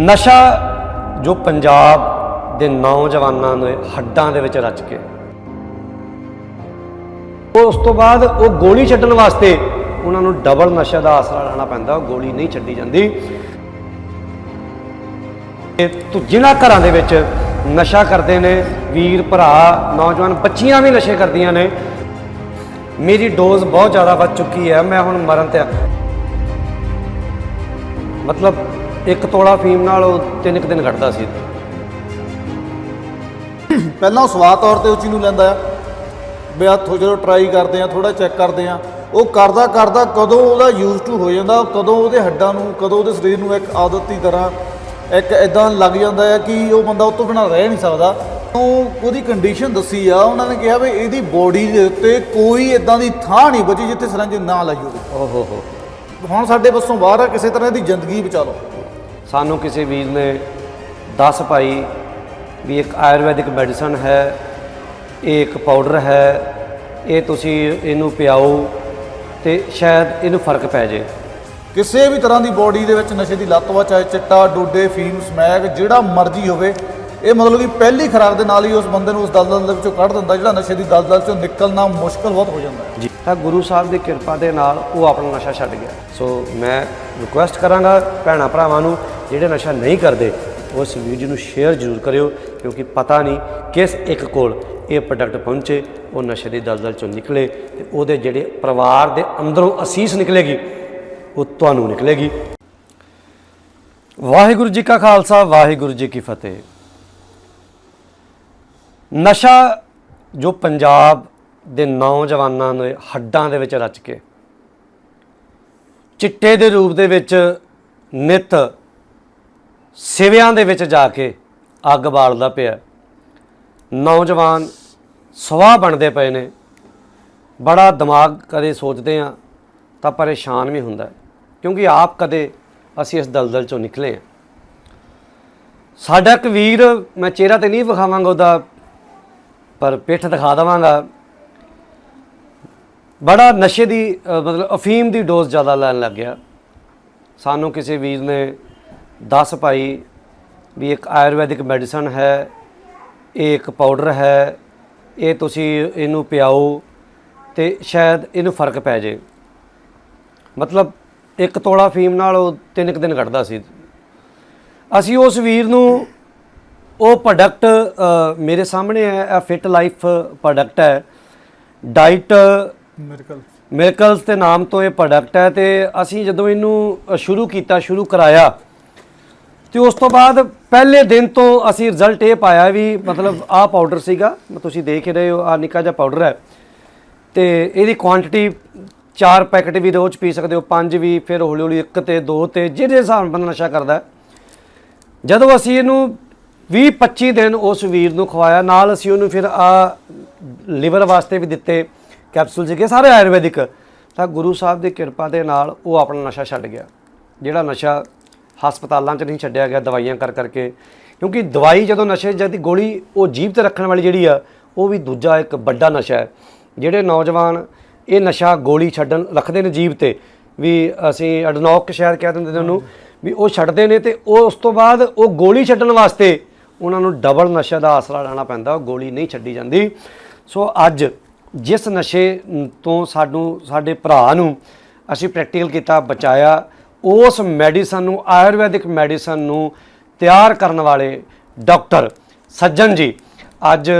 ਨਸ਼ਾ ਜੋ ਪੰਜਾਬ ਦੇ ਨੌਜਵਾਨਾਂ ਦੇ ਹੱਡਾਂ ਦੇ ਵਿੱਚ ਰਚ ਕੇ। ਉਹ ਉਸ ਤੋਂ ਬਾਅਦ ਉਹ ਗੋਲੀ ਛੱਡਣ ਵਾਸਤੇ ਉਹਨਾਂ ਨੂੰ ਡਬਲ ਨਸ਼ਾ ਦਾ ਆਸਰਾ ਲੈਣਾ ਪੈਂਦਾ, ਉਹ ਗੋਲੀ ਨਹੀਂ ਛੱਡੀ ਜਾਂਦੀ। ਤੇ ਜਿਨ੍ਹਾਂ ਘਰਾਂ ਦੇ ਵਿੱਚ ਨਸ਼ਾ ਕਰਦੇ ਨੇ, ਵੀਰ, ਭਰਾ, ਨੌਜਵਾਨ, ਬੱਚੀਆਂ ਵੀ ਨਸ਼ੇ ਕਰਦੀਆਂ ਨੇ, ਮੇਰੀ ਡੋਜ਼ ਬਹੁਤ ਜ਼ਿਆਦਾ ਵੱਧ ਚੁੱਕੀ ਹੈ, ਮੈਂ ਹੁਣ ਮਰਨ ਤੇ ਮਤਲਬ ਇੱਕ ਤੋਲਾ ਫੀਮ ਨਾਲ ਉਹ ਤਿੰਨ ਕੁ ਦਿਨ ਕੱਢਦਾ ਸੀ। ਪਹਿਲਾਂ ਉਹ ਸਵਾਦ ਤੌਰ ਤੇ ਉਸ ਚੀਜ਼ ਨੂੰ ਲੈਂਦਾ ਆ। ਵੀ ਆ ਥੋ ਜਦੋਂ ਟਰਾਈ ਕਰਦੇ ਆ ਥੋੜਾ ਚੈੱਕ ਕਰਦੇ ਆ ਉਹ ਕਰਦਾ ਕਰਦਾ ਕਦੋਂ ਉਹਦਾ ਯੂਜ਼ ਟੂ ਹੋ ਜਾਂਦਾ ਕਦੋਂ ਉਹਦੇ ਹੱਡਾਂ ਨੂੰ ਕਦੋਂ ਉਹਦੇ ਸਰੀਰ ਨੂੰ ਇੱਕ ਆਦਤ ਦੀ ਤਰ੍ਹਾਂ ਇੱਕ ਇਦਾਂ ਲੱਗ ਜਾਂਦਾ ਹੈ ਕਿ ਉਹ ਬੰਦਾ ਉਹ ਤੋਂ ਬਿਨਾਂ ਰਹਿ ਨਹੀਂ ਸਕਦਾ। ਉਹ ਉਹਦੀ ਕੰਡੀਸ਼ਨ ਦੱਸੀ ਆ ਉਹਨਾਂ ਨੇ ਕਿਹਾ ਵੀ ਇਹਦੀ ਬੋਡੀ ਦੇ ਉੱਤੇ ਕੋਈ ਇਦਾਂ ਦੀ ਥਾਂ ਨਹੀਂ ਬਚੀ ਜਿੱਥੇ ਸਰੰਜ ਨਾ ਲਾਈ ਹੋਵੇ। ਓਹੋ ਹੋ। ਹੁਣ ਸਾਡੇ ਵੱਸੋਂ ਬਾਹਰ ਆ ਕਿਸੇ ਤਰ੍ਹਾਂ ਦੀ ਜ਼ਿੰਦਗੀ ਬਚਾ ਲਓ। ਸਾਨੂੰ ਕਿਸੇ ਵੀਰ ਨੇ ਦੱਸ ਪਾਈ ਵੀ ਇੱਕ ਆਯੁਰਵੈਦਿਕ ਮੈਡੀਸਨ ਹੈ, ਇਹ ਇੱਕ ਪਾਊਡਰ ਹੈ, ਇਹ ਤੁਸੀਂ ਇਹਨੂੰ ਪਿਆਓ ਤੇ ਸ਼ਾਇਦ ਇਹਨੂੰ ਫ਼ਰਕ ਪੈ ਜੇ। ਕਿਸੇ ਵੀ ਤਰ੍ਹਾਂ ਦੀ ਬੋਡੀ ਦੇ ਵਿੱਚ ਨਸ਼ੇ ਦੀ ਲੱਤ ਵਾ ਚਾਹੇ ਚਿੱਟਾ, ਡੋਡੇ, ਫੀਮ, ਸਮੈਕ, ਜਿਹੜਾ ਮਰਜ਼ੀ ਹੋਵੇ ਇਹ ਮਤਲਬ ਕਿ ਪਹਿਲੀ ਖੁਰਾਕ ਦੇ ਨਾਲ ਹੀ ਉਸ ਬੰਦੇ ਨੂੰ ਉਸ ਦਲਦਲ ਦੇ ਵਿੱਚੋਂ ਕੱਢ ਦਿੰਦਾ, ਜਿਹੜਾ ਨਸ਼ੇ ਦੀ ਦਲਦਲ ਚੋਂ ਨਿਕਲਣਾ ਮੁਸ਼ਕਲ ਬਹੁਤ ਹੋ ਜਾਂਦਾ ਜੀ। ਤਾਂ ਗੁਰੂ ਸਾਹਿਬ ਦੀ ਕਿਰਪਾ ਦੇ ਨਾਲ ਉਹ ਆਪਣਾ ਨਸ਼ਾ ਛੱਡ ਗਿਆ। ਸੋ ਮੈਂ ਰਿਕੁਐਸਟ ਕਰਾਂਗਾ ਭੈਣਾਂ ਭਰਾਵਾਂ ਨੂੰ, ਜਿਹੜੇ ਨਸ਼ਾ ਨਹੀਂ ਕਰਦੇ, ਉਸ ਵੀਡੀਓ ਨੂੰ ਸ਼ੇਅਰ ਜ਼ਰੂਰ ਕਰਿਓ, ਕਿਉਂਕਿ ਪਤਾ ਨਹੀਂ ਕਿਸ ਇੱਕ ਕੋਲ ਇਹ ਪ੍ਰੋਡਕਟ ਪਹੁੰਚੇ, ਉਹ ਨਸ਼ੇ ਦੀ ਦਲਦਲ ਚੋਂ ਨਿਕਲੇ ਤੇ ਉਹਦੇ ਜਿਹੜੇ ਪਰਿਵਾਰ ਦੇ ਅੰਦਰੋਂ ਅਸੀਸ ਨਿਕਲੇਗੀ, ਉਹ ਤੁਹਾਨੂੰ ਨਿਕਲੇਗੀ। ਵਾਹਿਗੁਰੂ ਜੀ ਕਾ ਖਾਲਸਾ, ਵਾਹਿਗੁਰੂ ਜੀ ਕੀ ਫਤਿਹ। ਨਸ਼ਾ ਜੋ ਪੰਜਾਬ ਦੇ ਨੌਜਵਾਨਾਂ ਨੇ ਹੱਡਾਂ ਦੇ ਵਿੱਚ ਰਚ ਕੇ, ਚਿੱਟੇ ਦੇ ਰੂਪ ਦੇ ਵਿੱਚ ਨਿਤ ਸਿਵਿਆਂ ਦੇ ਵਿੱਚ ਜਾ ਕੇ ਅੱਗ ਬਾਲਦਾ ਪਿਆ। ਨੌਜਵਾਨ ਸਵਾਹ ਬਣਦੇ ਪਏ ਨੇ। ਬੜਾ ਦਿਮਾਗ ਕਦੇ ਸੋਚਦੇ ਆ ਤਾਂ ਪਰੇਸ਼ਾਨ ਵੀ ਹੁੰਦਾ ਕਿਉਂਕਿ ਆਪ ਕਦੇ ਅਸੀਂ ਇਸ ਦਲਦਲ ਚੋਂ ਨਿਕਲੇ ਆ ਸਾਡਾ ਇੱਕ ਵੀਰ, ਮੈਂ ਚਿਹਰਾ ਤੇ ਨਹੀਂ ਵਿਖਾਵਾਂਗਾ ਉਹਦਾ ਪਰ ਪਿੱਠ ਦਿਖਾ ਦਵਾਂਗਾ। ਬੜਾ ਨਸ਼ੇ ਦੀ ਮਤਲਬ ਅਫੀਮ ਦੀ ਡੋਜ਼ ਜ਼ਿਆਦਾ ਲੈਣ ਲੱਗ ਗਿਆ। ਸਾਨੂੰ ਕਿਸੇ ਵੀਰ ਨੇ ਦੱਸ ਪਾਈ ਵੀ ਇੱਕ ਆਯੁਰਵੈਦਿਕ ਮੈਡੀਸਨ ਹੈ, ਇਹ ਇੱਕ ਪਾਊਡਰ ਹੈ, ਇਹ ਤੁਸੀਂ ਇਹਨੂੰ ਪਿਆਓ ਤੇ ਸ਼ਾਇਦ ਇਹਨੂੰ ਫ਼ਰਕ ਪੈ ਜੇ। ਮਤਲਬ ਇੱਕ ਤੋਲਾ ਫੀਮ ਨਾਲ ਉਹ ਤਿੰਨ ਕੁ ਦਿਨ ਕੱਢਦਾ ਸੀ। ਅਸੀਂ ਉਸ ਵੀਰ ਨੂੰ ਉਹ ਪ੍ਰੋਡਕਟ ਮੇਰੇ ਸਾਹਮਣੇ ਹੈ ਇਹ ਫਿਟ ਲਾਈਫ ਪ੍ਰੋਡਕਟ ਹੈ। ਡਾਈਟ ਮਿਰਕਲ ਮਿਰਕਲਸ ਦੇ ਨਾਮ ਤੋਂ ਇਹ ਪ੍ਰੋਡਕਟ ਹੈ ਤੇ ਅਸੀਂ ਜਦੋਂ ਇਹਨੂੰ ਸ਼ੁਰੂ ਕੀਤਾ ਸ਼ੁਰੂ ਕਰਾਇਆ ਤੇ ਉਸ ਤੋਂ ਬਾਅਦ ਪਹਿਲੇ ਦਿਨ ਤੋਂ ਅਸੀਂ ਰਿਜ਼ਲਟ ਇਹ ਪਾਇਆ ਵੀ ਮਤਲਬ ਆਹ ਪਾਊਡਰ ਸੀਗਾ ਤੁਸੀਂ ਦੇਖ ਹੀ ਰਹੇ ਹੋ ਆ ਨਿੱਕਾ ਜਿਹਾ ਪਾਊਡਰ ਹੈ। ਤੇ ਇਹਦੀ ਕੁਆਂਟੀਟੀ ਚਾਰ ਪੈਕੇਟ ਵੀ ਰੋਜ਼ ਪੀ ਸਕਦੇ ਹੋ ਪੰਜ ਵੀ ਫਿਰ ਹੌਲੀ ਹੌਲੀ ਇੱਕ ਤੇ ਦੋ ਤੇ ਜਿਹੜੇ ਹਿਸਾਬ ਨਾਲ ਬੰਦਾ ਨਸ਼ਾ ਕਰਦਾ ਜਦੋਂ ਅਸੀਂ ਇਹਨੂੰ 20 25 ਦਿਨ ਉਸ ਵੀਰ ਨੂੰ ਖਵਾਇਆ। ਨਾਲ ਅਸੀਂ ਉਹਨੂੰ ਫਿਰ ਆ ਲਿਵਰ ਵਾਸਤੇ ਵੀ ਦਿੱਤੇ ਕੈਪਸੂਲ ਸੀਗੇ, ਸਾਰੇ ਆਯੁਰਵੈਦਿਕ। ਤਾਂ ਗੁਰੂ ਸਾਹਿਬ ਦੀ ਕਿਰਪਾ ਦੇ ਨਾਲ ਉਹ ਆਪਣਾ ਨਸ਼ਾ ਛੱਡ ਗਿਆ। ਜਿਹੜਾ ਨਸ਼ਾ ਹਸਪਤਾਲਾਂ 'ਚ ਨਹੀਂ ਛੱਡਿਆ ਗਿਆ, ਦਵਾਈਆਂ ਕਰ ਕਰਕੇ। ਕਿਉਂਕਿ ਦਵਾਈ ਜਦੋਂ ਨਸ਼ੇ ਜਦ ਦੀ ਗੋਲੀ ਉਹ ਜੀਭ ਤੇ ਰੱਖਣ ਵਾਲੀ ਜਿਹੜੀ ਆ, ਉਹ ਵੀ ਦੂਜਾ ਇੱਕ ਵੱਡਾ ਨਸ਼ਾ ਹੈ। ਜਿਹੜੇ ਨੌਜਵਾਨ ਇਹ ਨਸ਼ਾ ਗੋਲੀ ਛੱਡਣ ਰੱਖਦੇ ਨੇ ਜੀਭ ਤੇ, ਵੀ ਅਸੀਂ ਅਡਨੌਕ ਸ਼ਾਇਦ ਕਹਿ ਦਿੰਦੇ ਨੇ ਉਹਨੂੰ, ਵੀ ਉਹ ਛੱਡਦੇ ਨੇ ਤੇ ਉਹ ਉਸ ਤੋਂ ਬਾਅਦ ਉਹ ਗੋਲੀ ਛੱਡਣ ਵਾਸਤੇ ਉਹਨਾਂ ਨੂੰ ਡਬਲ ਨਸ਼ੇ ਦਾ ਆਸਰਾ ਲੈਣਾ ਪੈਂਦਾ, ਉਹ ਗੋਲੀ ਨਹੀਂ ਛੱਡੀ ਜਾਂਦੀ। ਸੋ ਅੱਜ ਜਿਸ ਨਸ਼ੇ ਤੋਂ ਸਾਨੂੰ, ਸਾਡੇ ਭਰਾ ਨੂੰ ਅਸੀਂ ਪ੍ਰੈਕਟੀਕਲ ਕੀਤਾ, ਬਚਾਇਆ, ਉਸ ਮੈਡੀਸਨ ਨੂੰ, ਆਯੁਰਵੈਦਿਕ ਮੈਡੀਸਨ ਨੂੰ ਤਿਆਰ ਕਰਨ ਵਾਲੇ ਡਾਕਟਰ ਸੱਜਣ ਜੀ, ਅੱਜ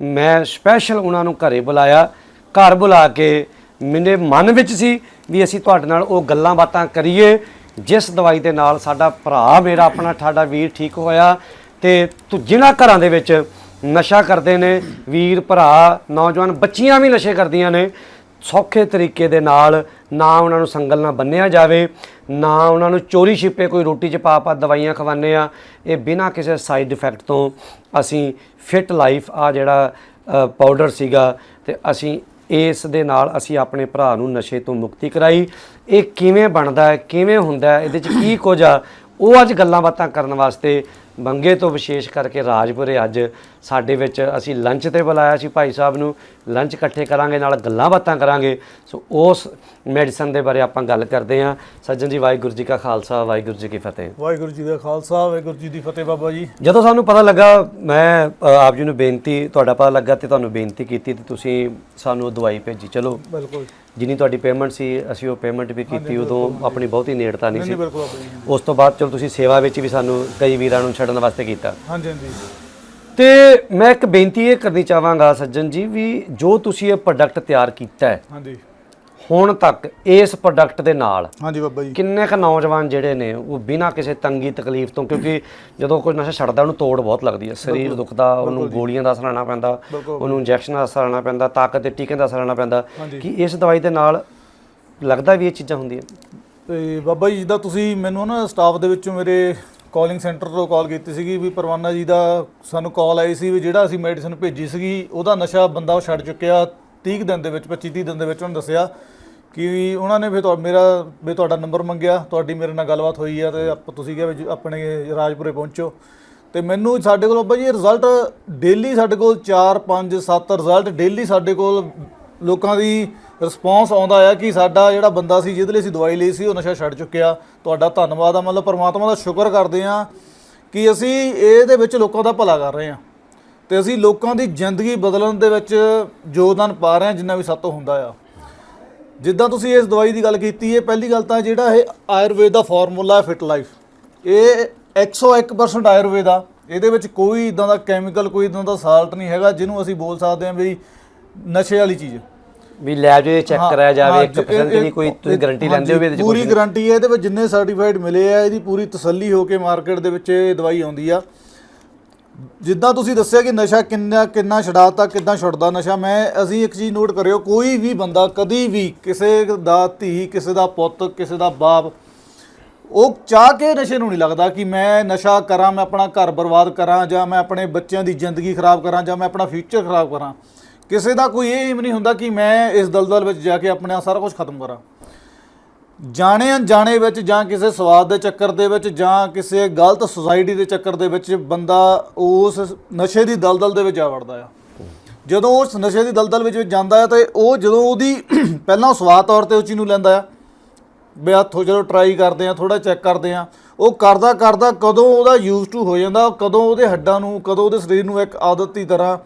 ਮੈਂ ਸਪੈਸ਼ਲ ਉਹਨਾਂ ਨੂੰ ਘਰੇ ਬੁਲਾਇਆ। ਘਰ ਬੁਲਾ ਕੇ ਮੇਰੇ ਮਨ ਵਿੱਚ ਸੀ ਵੀ ਅਸੀਂ ਤੁਹਾਡੇ ਨਾਲ ਉਹ ਗੱਲਾਂ ਬਾਤਾਂ ਕਰੀਏ, ਜਿਸ ਦਵਾਈ ਦੇ ਨਾਲ ਸਾਡਾ ਭਰਾ ਮੇਰਾ, ਆਪਣਾ ਠਾਡਾ ਵੀਰ ਠੀਕ ਹੋਇਆ। ਤੇ ਤੁ ਜਿਨ੍ਹਾਂ ਘਰਾਂ ਦੇ ਵਿੱਚ ਨਸ਼ਾ ਕਰਦੇ ਨੇ, ਵੀਰ, ਭਰਾ, ਨੌਜਵਾਨ, ਬੱਚੀਆਂ ਵੀ ਨਸ਼ੇ ਕਰਦੀਆਂ ਨੇ। ਸੌਖੇ ਤਰੀਕੇ ਦੇ ਨਾਲ ਨਾ ਉਹਨਾਂ ਨੂੰ ਸੰਗਲ ਨਾਲ ਬੰਨਿਆ ਜਾਵੇ, ਨਾ ਉਹਨਾਂ ਨੂੰ ਚੋਰੀ ਛਿਪੇ ਕੋਈ ਰੋਟੀ ਚ ਪਾ ਪਾ ਦਵਾਈਆਂ ਖਵਾਉਂਦੇ ਆ। ਇਹ ਬਿਨਾਂ ਕਿਸੇ ਸਾਈਡ ਇਫੈਕਟ ਤੋਂ ਅਸੀਂ ਫਿਟ ਲਾਈਫ ਆ ਜਿਹੜਾ ਪਾਊਡਰ ਸੀਗਾ ਤੇ ਅਸੀਂ ਇਸ ਦੇ ਨਾਲ ਅਸੀਂ ਆਪਣੇ ਭਰਾ ਨੂੰ ਨਸ਼ੇ ਤੋਂ ਮੁਕਤੀ ਕਰਾਈ। ਇਹ ਕਿਵੇਂ ਬਣਦਾ ਹੈ ਕਿਵੇਂ ਹੁੰਦਾ ਹੈ ਇਹਦੇ ਚ ਕੀ ਕੁਝ ਆ, ਉਹ ਅੱਜ ਗੱਲਾਂ ਬਾਤਾਂ ਕਰਨ ਵਾਸਤੇ ਬੰਗੇ ਤੋਂ ਵਿਸ਼ੇਸ਼ ਕਰਕੇ ਰਾਜਪੁਰੇ ਅੱਜ ਸਾਡੇ ਵਿੱਚ ਅਸੀਂ ਲੰਚ ਤੇ ਬੁਲਾਇਆ ਸੀ ਭਾਈ ਸਾਹਿਬ ਨੂੰ ਲੰਚ ਇਕੱਠੇ ਕਰਾਂਗੇ ਨਾਲ ਗੱਲਾਂ ਬਾਤਾਂ ਕਰਾਂਗੇ। ਸੋ ਉਸ ਮੈਡੀਸਨ ਦੇ ਬਾਰੇ ਆਪਾਂ ਗੱਲ ਕਰਦੇ ਹਾਂ। ਸੱਜਣ ਜੀ ਵਾਹਿਗੁਰੂ ਜੀ ਕਾ ਖਾਲਸਾ ਵਾਹਿਗੁਰੂ ਜੀ ਕੀ ਫਤਿਹ। ਵਾਹਿਗੁਰੂ ਜੀ ਦਾ ਖਾਲਸਾ ਵਾਹਿਗੁਰੂ ਜੀ ਦੀ ਫਤਿਹ ਬਾਬਾ ਜੀ। ਜਦੋਂ ਸਾਨੂੰ ਪਤਾ ਲੱਗਾ ਮੈਂ ਆਪ ਜੀ ਨੂੰ ਬੇਨਤੀ ਤੁਹਾਡਾ ਪਤਾ ਲੱਗਾ ਤੇ ਤੁਹਾਨੂੰ ਬੇਨਤੀ ਕੀਤੀ ਤੇ ਤੁਸੀਂ ਸਾਨੂੰ ਉਹ ਦਵਾਈ ਭੇਜੀ। ਚਲੋ ਬਿਲਕੁਲ। ਜਿੰਨੀ ਤੁਹਾਡੀ ਪੇਮੈਂਟ ਸੀ ਅਸੀਂ ਉਹ ਪੇਮੈਂਟ ਵੀ ਕੀਤੀ ਉਦੋਂ ਆਪਣੀ ਬਹੁਤੀ ਨੇੜਤਾ ਨਹੀਂ ਸੀ। ਉਸ ਤੋਂ ਬਾਅਦ ਚਲੋ ਤੁਸੀਂ ਸੇਵਾ ਵਿੱਚ ਵੀ ਸਾਨੂੰ ਕਈ ਵੀਰਾਂ ਨੂੰ ਛੱਡਣ ਵਾਸਤੇ ਕੀਤਾ। ਹਾਂਜੀ ਹਾਂਜੀ। ਤੇ ਮੈਂ ਇੱਕ ਬੇਨਤੀ ਇਹ ਕਰਨੀ ਚਾਹਾਂਗਾ ਸੱਜਣ ਜੀ ਵੀ ਜੋ ਤੁਸੀਂ ਇਹ ਪ੍ਰੋਡਕਟ ਤਿਆਰ ਕੀਤਾ ਹੈ ਹਾਂਜੀ। ਹੁਣ ਤੱਕ ਇਸ ਪ੍ਰੋਡਕਟ ਦੇ ਨਾਲ ਹਾਂਜੀ ਬਾਬਾ ਜੀ। ਕਿੰਨੇ ਕ ਨੌਜਵਾਨ ਜਿਹੜੇ ਨੇ ਉਹ ਬਿਨਾਂ ਕਿਸੇ ਤੰਗੀ ਤਕਲੀਫ ਤੋਂ ਕਿਉਂਕਿ ਜਦੋਂ ਕੋਈ ਨਸ਼ਾ ਛੱਡਦਾ ਉਹਨੂੰ ਤੋੜ ਬਹੁਤ ਲੱਗਦੀ ਹੈ। ਸਰੀਰ ਦੁਖਦਾ ਉਹਨੂੰ ਗੋਲੀਆਂ ਦਾ ਅਸਰ ਲੈਣਾ ਪੈਂਦਾ। ਉਹਨੂੰ ਇੰਜੈਕਸ਼ਨ ਦਾ ਅਸਰ ਲੈਣਾ ਪੈਂਦਾ ਤਾਕਤ ਦੇ ਟੀਕੇ ਦਾ ਅਸਰ ਲੈਣਾ ਪੈਂਦਾ। ਕਿ ਇਸ ਦਵਾਈ ਦੇ ਨਾਲ ਲੱਗਦਾ ਵੀ ਇਹ ਚੀਜ਼ਾਂ ਹੁੰਦੀਆਂ? ਤੇ ਬਾਬਾ ਜੀ ਜਿੱਦਾਂ ਤੁਸੀਂ ਮੈਨੂੰ ਨਾ ਸਟਾਫ ਦੇ ਵਿੱਚੋਂ ਮੇਰੇ ਕਾਲਿੰਗ ਸੈਂਟਰ ਤੋਂ ਕਾਲ ਕੀਤੀ ਸੀਗੀ ਵੀ ਪਰਵਾਨਾ ਜੀ ਦਾ ਸਾਨੂੰ ਕਾਲ ਆਈ ਸੀ ਵੀ ਜਿਹੜਾ ਅਸੀਂ ਮੈਡੀਸਨ ਭੇਜੀ ਸੀਗੀ, ਉਹਦਾ ਨਸ਼ਾ ਬੰਦਾ ਉਹ ਛੱਡ ਚੁੱਕਿਆ। 30 ਕੁ ਦਿਨ ਦੇ ਵਿੱਚ 25 30 ਦਿਨ ਦੇ ਵਿੱਚ ਉਹਨੇ ਦੱਸਿਆ ਕਿ ਉਹਨਾਂ ਨੇ ਫਿਰ ਤੁਹਾ- ਮੇਰਾ, ਵੀ ਤੁਹਾਡਾ ਨੰਬਰ ਮੰਗਿਆ, ਤੁਹਾਡੀ ਮੇਰੇ ਨਾਲ ਗੱਲਬਾਤ ਹੋਈ ਆ ਤੇ ਆਪ- ਤੁਸੀਂ ਕਿਹਾ ਵੀ ਆਪਣੇ ਰਾਜਪੁਰੇ ਪਹੁੰਚੋ। ਤੇ ਮੈਨੂੰ ਸਾਡੇ ਕੋਲ ਬਾਬਾ ਜੀ ਰਿਜ਼ਲਟ ਡੇਲੀ ਸਾਡੇ ਕੋਲ 4 5 7 ਰਿਜ਼ਲਟ ਡੇਲੀ ਸਾਡੇ ਕੋਲ ਲੋਕਾਂ ਦੀ ਰਿਸਪੌਂਸ ਆਉਂਦਾ ਆ ਕਿ ਸਾਡਾ ਜਿਹੜਾ ਬੰਦਾ ਸੀ, ਜਿਹਦੇ ਲਈ ਅਸੀਂ ਦਵਾਈ ਲਈ ਸੀ, ਉਹ ਨਸ਼ਾ ਛੱਡ ਚੁੱਕਿਆ। ਤੁਹਾਡਾ ਧੰਨਵਾਦ ਆ, ਮਤਲਬ ਪਰਮਾਤਮਾ ਦਾ ਸ਼ੁਕਰ ਕਰਦੇ ਆ ਕਿ ਅਸੀਂ ਇਹਦੇ ਵਿੱਚ ਲੋਕਾਂ ਦਾ ਭਲਾ ਕਰ ਰਹੇ ਆ। ਤੇ ਅਸੀਂ ਲੋਕਾਂ ਦੀ ਜ਼ਿੰਦਗੀ ਬਦਲਣ ਦੇ ਵਿੱਚ ਯੋਗਦਾਨ ਪਾ ਰਹੇ ਆ, ਜਿੰਨਾ ਵੀ ਸਾਤੋਂ ਹੁੰਦਾ ਆ। ਜਿੱਦਾਂ ਤੁਸੀਂ ਇਸ ਦਵਾਈ ਦੀ ਗੱਲ ਕੀਤੀ ਹੈ ਪਹਿਲੀ ਗੱਲ ਤਾਂ ਜਿਹੜਾ ਇਹ ਆਯੁਰਵੇਦ ਦਾ ਫਾਰਮੂਲਾ ਹੈ ਫਿਟ ਲਾਈਫ ਇਹ 101% ਆਯੁਰਵੇਦ ਆ। ਇਹਦੇ ਵਿੱਚ ਕੋਈ ਇਦਾਂ ਦਾ ਕੈਮੀਕਲ ਕੋਈ ਇਦਾਂ ਦਾ ਸਾਲਟ ਨਹੀਂ ਹੈਗਾ, ਜਿਹਨੂੰ ਅਸੀਂ ਬੋਲ ਸਕਦੇ ਹਾਂ ਵੀ ਨਸ਼ੇ ਵਾਲੀ ਚੀਜ਼। ਵੀ ਲੈਬ ਜੇ ਚੈੱਕ ਕਰਾਇਆ ਜਾਵੇ ਹਾਂ, 1% ਇਹ- ਦੀ ਕੋਈ ਤੁਸੀਂ ਗਾਰੰਟੀ ਲੈਂਦੇ ਹੋ ਵੀ ਇਹਦੇ ਚ ਪੂਰੀ ਗਾਰੰਟੀ ਹੈ ਇਹਦੇ ਵਿੱਚ ਜਿੰਨੇ ਸਰਟੀਫਾਈਡ ਮਿਲੇ ਆ ਇਹਦੀ ਪੂਰੀ ਤਸੱਲੀ ਹੋ ਕੇ ਮਾਰਕੀਟ ਦੇ ਵਿੱਚ ਇਹ ਦਵਾਈ ਆਉਂਦੀ ਆ। ਜਿੱਦਾਂ ਤੁਸੀਂ ਦੱਸਿਆ ਕਿ ਨਸ਼ਾ ਕਿੰਨਾ ਕਿੰਨਾ ਛਡਾਤਾ ਕਿੱਦਾਂ ਛੁੱਟਦਾ ਨਸ਼ਾ ਮੈਂ ਅਸੀਂ ਇੱਕ ਚੀਜ਼ ਨੋਟ ਕਰਿਓ ਕੋਈ ਵੀ ਬੰਦਾ ਕਦੀ ਵੀ ਕਿਸੇ ਦਾ ਧੀ ਕਿਸੇ ਦਾ ਪੁੱਤ ਕਿਸੇ ਦਾ ਬਾਪ ਉਹ ਚਾਹ ਕੇ ਨਸ਼ੇ ਨੂੰ ਨਹੀਂ ਲੱਗਦਾ ਕਿ ਮੈਂ ਨਸ਼ਾ ਕਰਾਂ ਮੈਂ ਆਪਣਾ ਘਰ ਬਰਬਾਦ ਕਰਾਂ ਜਾਂ ਮੈਂ ਆਪਣੇ ਬੱਚਿਆਂ ਦੀ ਜ਼ਿੰਦਗੀ ਖਰਾਬ ਕਰਾਂ ਜਾਂ ਮੈਂ ਆਪਣਾ ਫਿਊਚਰ ਖਰਾਬ ਕਰਾਂ। ਕਿਸੇ ਦਾ ਕੋਈ ਇਹ ਏਮ ਨਹੀਂ ਹੁੰਦਾ ਕਿ ਮੈਂ ਇਸ ਦਲਦਲ ਵਿੱਚ ਜਾ ਕੇ ਆਪਣਾ ਸਾਰਾ ਕੁਝ ਖਤਮ ਕਰਾਂ। ਜਾਣੇ ਅਣਜਾਣੇ ਵਿੱਚ ਜਾਂ ਕਿਸੇ ਸਵਾਦ ਦੇ ਚੱਕਰ ਦੇ ਵਿੱਚ ਜਾਂ ਕਿਸੇ ਗਲਤ ਸੁਸਾਇਟੀ ਦੇ ਚੱਕਰ ਦੇ ਵਿੱਚ ਬੰਦਾ ਉਸ ਨਸ਼ੇ ਦੀ ਦਲਦਲ ਦੇ ਵਿੱਚ ਜਾ ਵੜਦਾ ਆ। ਜਦੋਂ ਉਸ ਨਸ਼ੇ ਦੀ ਦਲਦਲ ਵਿੱਚ ਜਾਂਦਾ ਹੈ ਤੇ ਉਹ ਜਦੋਂ ਉਹਦੀ ਪਹਿਲਾਂ ਸਵਾਦ ਤੌਰ ਤੇ ਉਹ ਚੀਜ਼ ਨੂੰ ਲੈਂਦਾ ਆ, ਵੀ ਹੱਥੋਂ ਜਦੋਂ ਟਰਾਈ ਕਰਦੇ ਆ ਥੋੜਾ ਚੈੱਕ ਕਰਦੇ ਆ, ਉਹ ਕਰਦਾ ਕਰਦਾ ਕਦੋਂ ਉਹਦਾ ਯੂਜ਼ ਟੂ ਹੋ ਜਾਂਦਾ, ਕਦੋਂ ਉਹਦੇ ਹੱਡਾਂ ਨੂੰ, ਕਦੋਂ ਉਹਦੇ ਸਰੀਰ ਨੂੰ ਇੱਕ ਆਦਤ ਦੀ ਤਰ੍ਹਾਂ